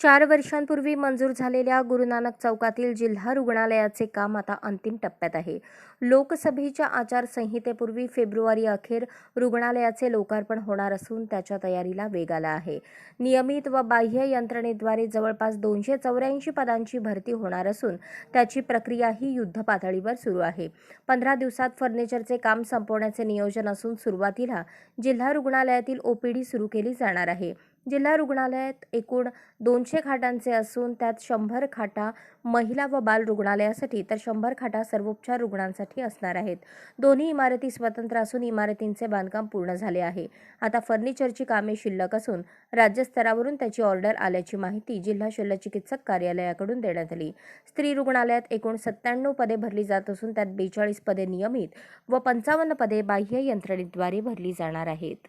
चार वर्षांपूर्वी मंजूर झालेल्या गुरुनानक चौकातील जिल्हा रुग्णालयाचे काम आता अंतिम टप्प्यात आहे. लोकसभेच्या आचारसंहितेपूर्वी फेब्रुवारी अखेर रुग्णालयाचे लोकार्पण होणार असून त्याच्या तयारीला वेग आला आहे. नियमित व बाह्य यंत्रणेद्वारे जवळपास दोनशे चौऱ्याऐंशी पदांची भरती होणार असून त्याची प्रक्रियाही ही युद्धपातळीवर सुरू आहे. पंधरा दिवसात फर्निचरचे काम संपवण्याचे नियोजन असून सुरुवातीला जिल्हा रुग्णालयातील ओपीडी सुरू केली जाणार आहे. जिल्हा रुग्णालयात एकूण दोनशे खाटांचे असून त्यात शंभर खाटा महिला व बाल रुग्णालयासाठी तर शंभर खाटा सर्वोपचार रुग्णांसाठी असणार आहेत. दोन्ही इमारती स्वतंत्र असून इमारतींचे बांधकाम पूर्ण झाले आहे. आता फर्निचरची कामे शिल्लक असून राज्यस्तरावरून त्याची ऑर्डर आल्याची माहिती जिल्हा शल्यचिकित्सक कार्यालयाकडून देण्यात आली. स्त्री रुग्णालयात एकूण सत्त्याण्णव पदे भरली जात असून त्यात बेचाळीस पदे नियमित व पंचावन्न पदे बाह्य यंत्रणेद्वारे भरली जाणार आहेत.